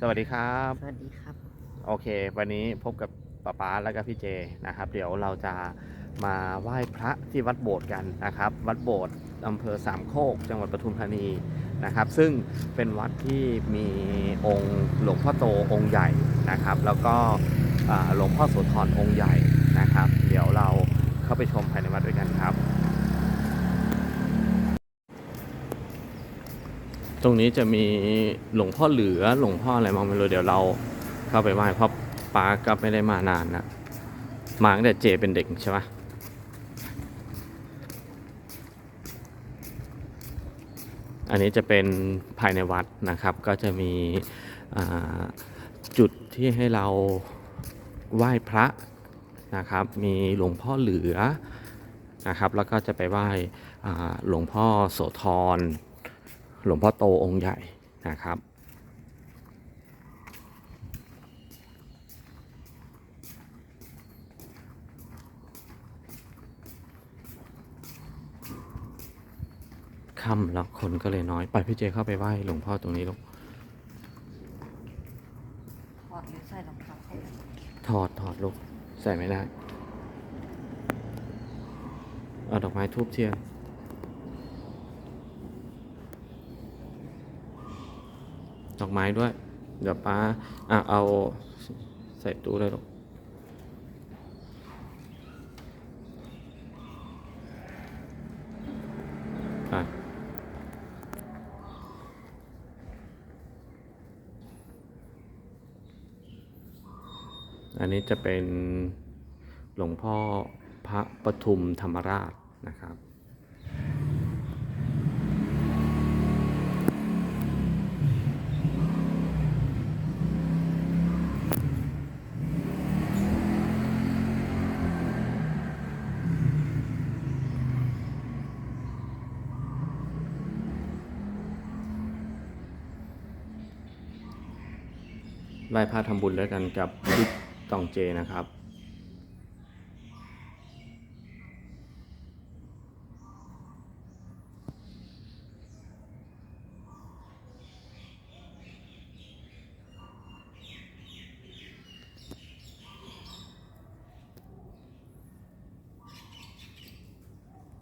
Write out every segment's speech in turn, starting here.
สวัสดีครับ สวัสดีครับ โอเค วันนี้พบกับป๊าป๊าแล้วก็พี่เจนะครับ เดี๋ยวเราจะมาไหว้พระที่วัดโบสถ์กันนะครับ วัดโบสถ์อำเภอสามโคก จังหวัดปทุมธานีนะครับ ซึ่งเป็นวัดที่มีองค์หลวงพ่อโตองค์ใหญ่นะครับ แล้วก็อ่าหลวงพ่อโสธรองค์ใหญ่นะครับ เดี๋ยวเราเข้าไปชมภายในวัดด้วยกันครับ ตรงนี้จะมีหลวงพ่อเหลือหลวงพ่ออะไรมองไม่รู้เดี๋ยวเราเข้าไปไหว้เพราะป้าก็ไม่ได้มานานนะมาตั้งแต่เจเป็นเด็กใช่ไหมอันนี้จะเป็นภายในวัดนะครับ ก็จะมีจุดที่ให้เราไหว้พระนะครับ มีหลวงพ่อเหลือนะครับ แล้วก็จะไปไหว้หลวงพ่อโสธร หลวงพ่อโตองค์ใหญ่นะครับ ค่ำแล้วคนก็เลยน้อย ไปพี่เจเข้าไปไหว้หลวงพ่อตรงนี้ลูกถอดหรือใส่รองเท้าเข้าไปถอดถอดลูก ใส่ไม่ได้ เอาดอกไม้ทูบเทียน ดอกไม้ด้วย เดี๋ยวป้าอะเอาใส่ตู้เลยลูกอะอันนี้จะเป็นหลวงพ่อพระปทุมธรรมราชนะครับ ไหว้พระทำบุญแล้วกันกับทิศตองเจนะครับ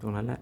ตรงนั้นแหละ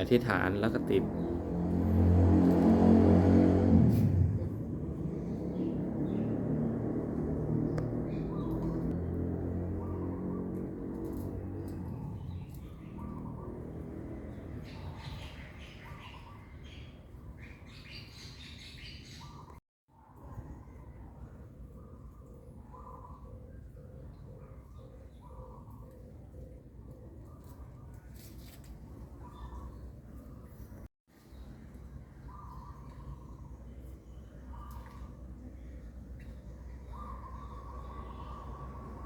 อธิษฐานแล้วก็ติด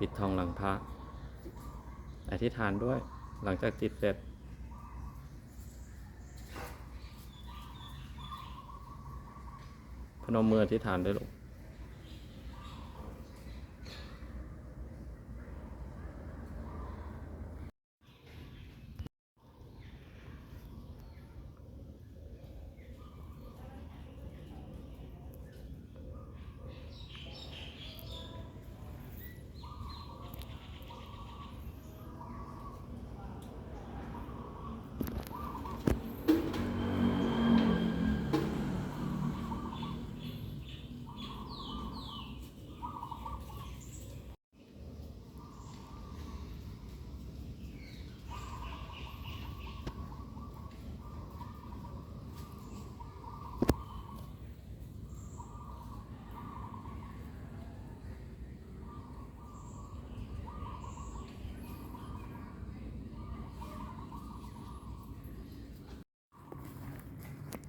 ปิดทองหลังพระ อธิษฐานด้วยหลังจากติดเสร็จพนมมืออธิษฐานด้วยลูก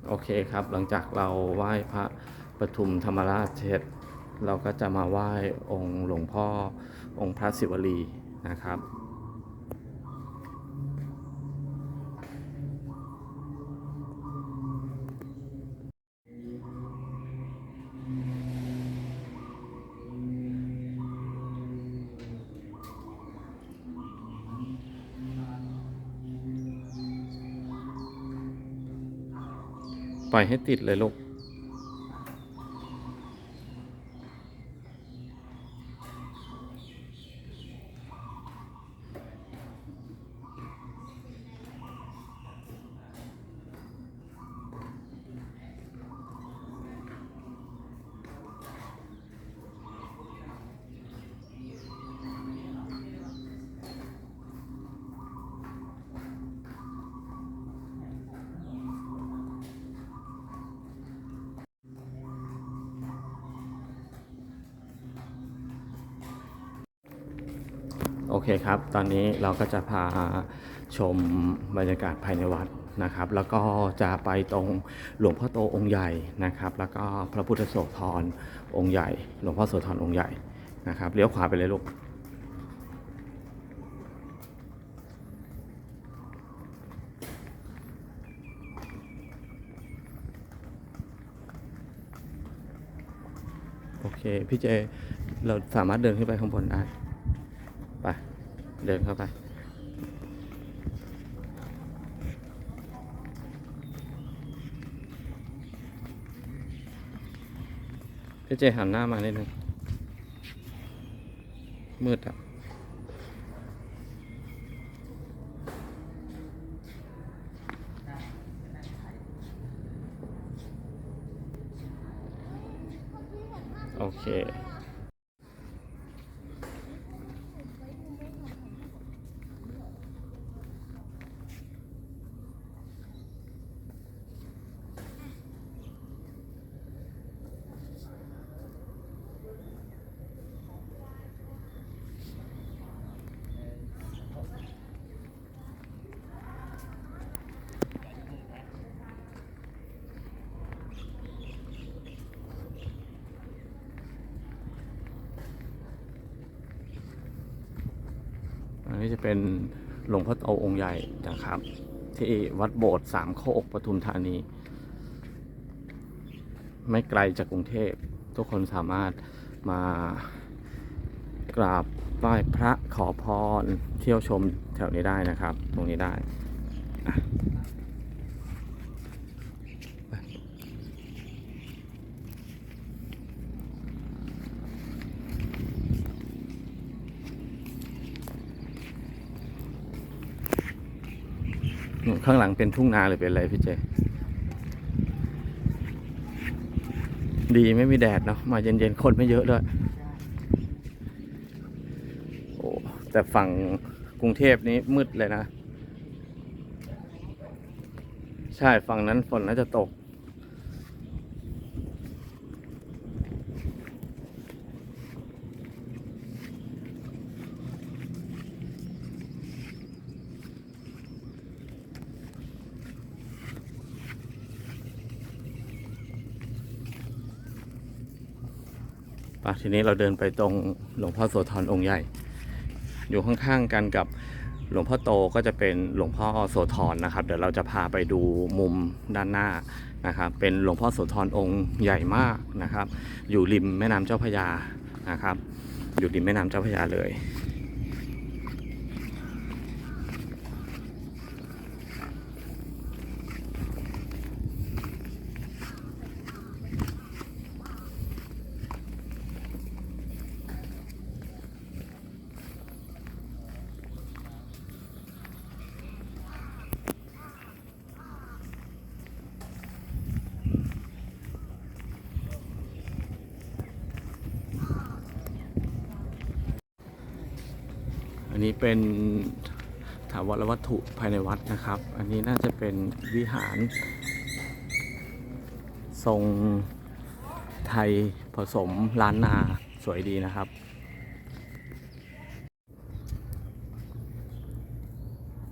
โอเคครับ หลังจากเราไหว้พระปทุมธรรมราชเสร็จเราก็จะมาไหว้องค์หลวงพ่อองค์พระศิวลีนะครับ ล่อยให้ติดเลยลูก โอเคครับ ตอนนี้เราก็จะพาชมบรรยากาศภายในวัดนะครับ แล้วก็จะไปตรงหลวงพ่อโตองค์ใหญ่นะครับ แล้วก็พระพุทธโสธรองค์ใหญ่ หลวงพ่อโสธรองค์ใหญ่นะครับ เลี้ยวขวาไปเลยลูก โอเค พี่เจ เราสามารถเดินขึ้นไปข้างบนได้ เดินเข้าไป พี่เจหันหน้ามานิดนึงมืดอะโอเค จะเป็นหลวงพ่อโตองค์ใหญ่นะครับ ที่วัดโบสถ์สามโคกปทุมธานี ไม่ไกลจากกรุงเทพ ทุกคนสามารถมากราบไหว้พระขอพรเที่ยวชมแถวนี้ได้นะครับ ตรงนี้ได้อะไปนู่น ข้างหลังเป็นทุ่งนาหรือเป็นอะไรพี่เจ ดีไม่มีแดดเนาะมาเย็นๆคนไม่เยอะด้วยโอ้แต่ฝั่งกรุงเทพนี้มืดเลยนะ ใช่ฝั่งนั้นฝนน่าจะตก ทีนี้เราเดินไปตรงหลวงพ่อโสธรองค์ใหญ่ อยู่ข้างๆกันกับหลวงพ่อโตก็จะเป็นหลวงพ่อโสธรนะครับ เดี๋ยวเราจะพาไปดูมุมด้านหน้านะครับ เป็นหลวงพ่อโสธรองค์ใหญ่มากนะครับ อยู่ริมแม่น้ำเจ้าพระยานะครับ อยู่ริมแม่น้ำเจ้าพระยาเลย นี้เป็นถาวรวัตถุภายในวัดนะครับ อันนี้น่าจะเป็นวิหาร ทรงไทยผสมล้านนาสวยดีนะครับ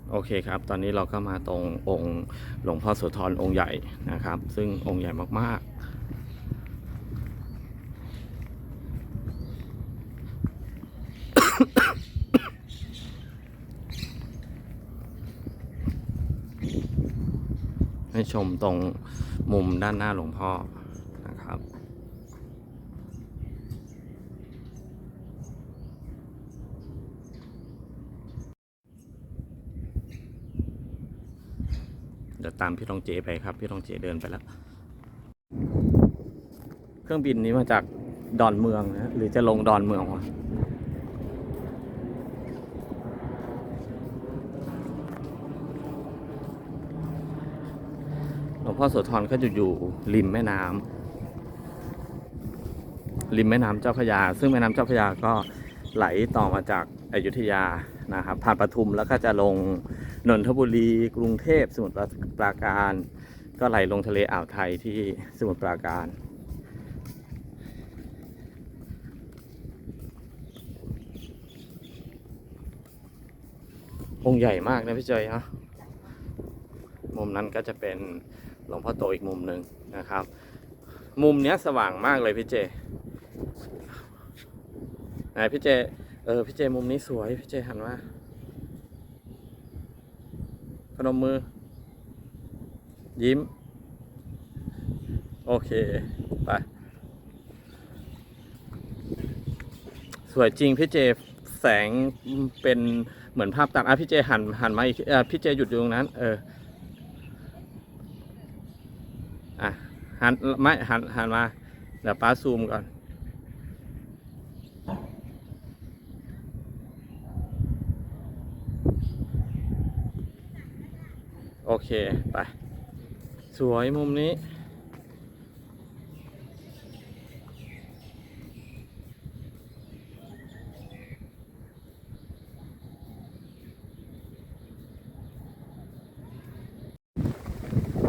โโอเคครับ ตอนนี้เราก็มาตรงองค์หลวงพ่อโสธรองค์ใหญ่นะครับ ซึ่งองค์ใหญ่มากๆ ชมตรงมุมด้านหน้าหลวงพ่อนะครับ เดี๋ยวตามพี่รองเจไปครับ พี่รองเจเดินไปแล้ว เครื่องบินนี้มาจากดอนเมืองนะหรือจะลงดอนเมืองวะหลวง พ่อโสธรก็จะอยู่ริมแม่น้ำริมแม่น้ำเจ้าพระยา ซึ่งแม่น้ำเจ้าพระยาก็ไหลต่อมาจากอยุธยานะครับผ่านปทุมแล้วก็จะลงนนทบุรี กรุงเทพสมุทรปราการ ก็ไหลลงทะเลอ่าวไทยที่สมุทรปราการองค์ใหญ่มากนะพี่เจยฮะมุมนั้นก็จะเป็น หลวงพ่อโตอีกมุมหนึ่งนะครับ มุมเนี้ยสว่างมากเลยพี่เจไหนพี่เจเออพี่เจมุมนี้สวยพี่เจหันมาพนมมือ ยิ้ม โอเค ไป สวยจริงพี่เจแสงเป็นเหมือนภาพตัดอะพี่เจหันหันมาอีกอะพี่เจหยุดอยู่ตรงนั้น เออ อะ หันไม่หันหันมา เดี๋ยวป้าซูมก่อน โอเค ไป สวยมุมนี้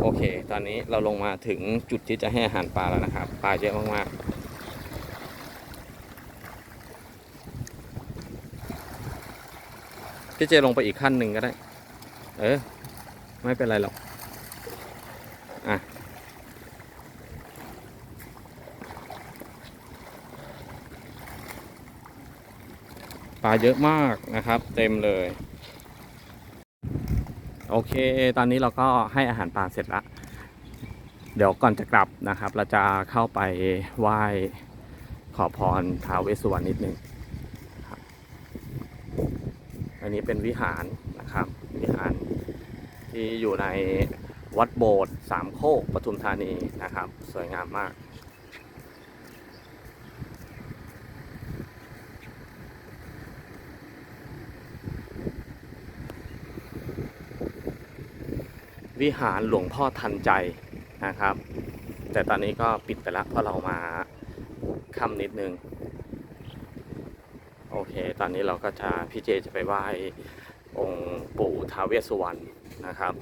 โอเคตอนนี้เราลงมาถึงจุดที่จะให้อาหารปลาแล้วนะครับ ปลาเยอะมากๆพี่เจลงไปอีกขั้นหนึ่งก็ได้ เออ ไม่เป็นไรหรอก อะ ปลาเยอะมากนะครับ เต็มเลย โอเค ตอนนี้เราก็ให้อาหารปลาเสร็จละ เดี๋ยวก่อนจะกลับนะครับ เราจะเข้าไปไหว้ขอพรท้าวเวสสุวรรณนิดนึงอันนี้เป็นวิหารนะครับ วิหารที่อยู่ในวัดโบสถ์สามโคกปทุมธานีนะครับ สวยงามมาก วิหารหลวงพ่อทันใจ นะครับ แต่ตอนนี้ก็ปิดไปแล้วเพราะเรามาค่ำนิดนึง โอเค ตอนนี้เราก็จะพี่เจจะไปไหว้องค์ปู่ท้าวเวสสุวรรณนะครับ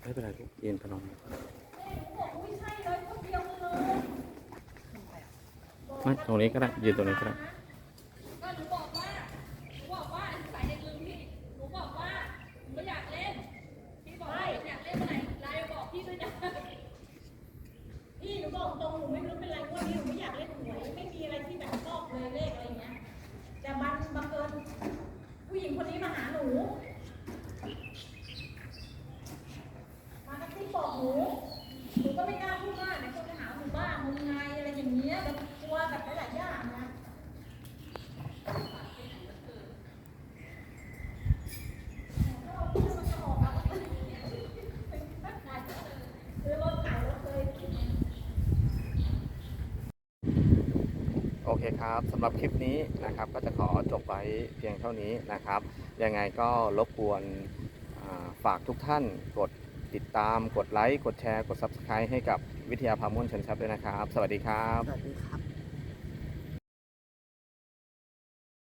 ไม่เป็นไรลูกยืนพนมไม่ตรงนี้ก็ได้ยืนตรงนี้ก็ได้ ก็หนูบอกว่าหนูบอกว่าสายในลืมพี่หนูบอกว่าหนูไม่อยากเล่น พี่บอกว่าอยากเล่นเมื่อไหร่ไลน์บอกพี่ด้วยนะ พี่หนูบอกตรงหนูไม่รู้เป็นไรงวันนี้หนูไม่อยากเล่นหวยไม่มีอะไรที่แบบชอบเลยเลขอะไรเงี้ยแต่บังบังเอิญผู้หญิงคนนี้มาหาหนูมาทักซี่บอกหนูหนูก็ไม่กล้าพูดมากเดี๋ยวคนจะหาหนูบ้ามึงไงอะไรอย่างเงี้ยแบบกลัวแบบหลายๆอย่างนะซื้อรถขายรถเลย ครับสำหรับคลิปนี้นะครับก็จะขอจบไว้เพียงเท่านี้นะครับ ยังไงก็รบกวนฝากทุกท่านกดติดตามกดไลค์ กดแชร์ กด Subscribe ให้กับวิทยาพามุ่นชนชับด้วยนะครับ สวัสดีครับสวัสดีครับ